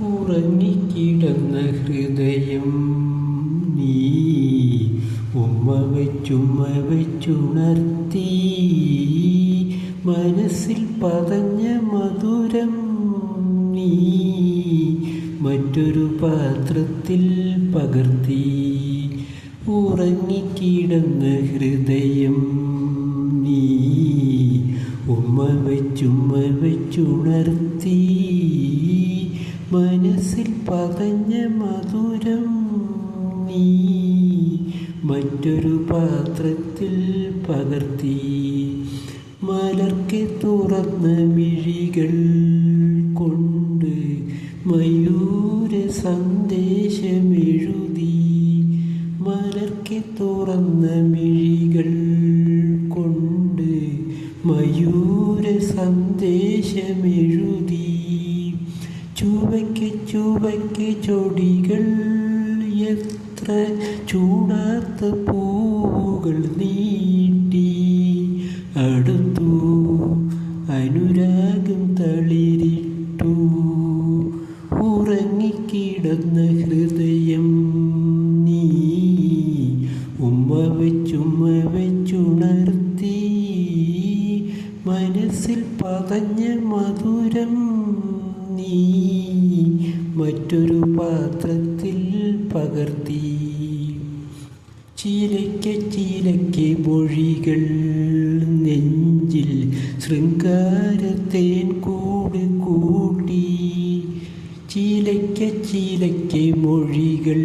ഉറങ്ങിക്കിടന്ന ഹൃദയം നീ ഉമ്മ വെച്ചുമ്മ വെച്ചുണർത്തി. മനസ്സിൽ പതഞ്ഞ മധുരം നീ മറ്റൊരു പാത്രത്തിൽ പകർത്തി. ഉറങ്ങിക്കിടന്ന ഹൃദയം നീ ഉമ്മ വെച്ചുമ്മ വെച്ചുണർത്തി. മനസ്സിൽ പതഞ്ഞ മധുരം നീ മറ്റൊരു പാത്രത്തിൽ പകർത്തി. മലർക്കെ തുറന്ന മിഴികൾ കൊണ്ട് മയൂര സന്ദേശമെഴുതി. മലർക്കെ തുറന്ന മിഴികൾ കൊണ്ട് മയൂര സന്ദേശമെഴുതി. ചുവയ്ക്ക് ചുവയ്ക്ക് ചൊടികൾ എത്ര ചൂടാത്ത പൂവുകൾ നീട്ടി. അടുത്തു അനുരാഗം തളിരിട്ടു. ഉറങ്ങിക്കിടന്ന ഹൃദയം നീ. ഉമ്മ വെച്ചുമ്മ വെച്ചുണർത്തി മനസ്സിൽ പതഞ്ഞ മധുരം നീ. മറ്റൊരു പാത്രത്തിൽ പകർത്തി. ചീലയ്ക്ക് ചീലയ്ക്ക് മൊഴികൾ നെഞ്ചിൽ ശൃംഗാരത്തേൻ കൂട് കൂട്ടി. ചീലയ്ക്ക് ചീലയ്ക്ക് മൊഴികൾ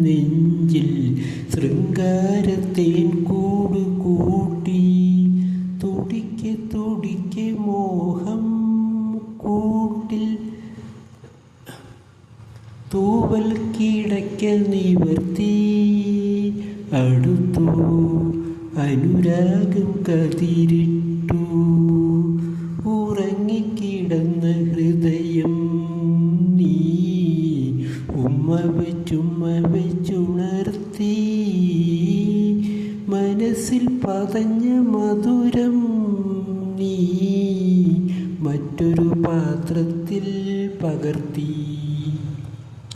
നെഞ്ചിൽ ശൃംഗാരത്തേൻ കൂട് കൂട്ടി. തുടിക്ക് തുടിക്ക് മോഹം കൂട്ടിൽ തൂവൽ കിടക്ക നിവർത്തി അടുത്തു അനുരാഗം കതിരിട്ടു. ഉറങ്ങിക്കിടന്ന ഹൃദയം നീ ഉമ്മ വെച്ചുമ്മ വെച്ചുണർത്തി മനസ്സിൽ പതഞ്ഞ മധുരം നീ മറ്റൊരു പാത്രത്തിൽ പകർത്തി.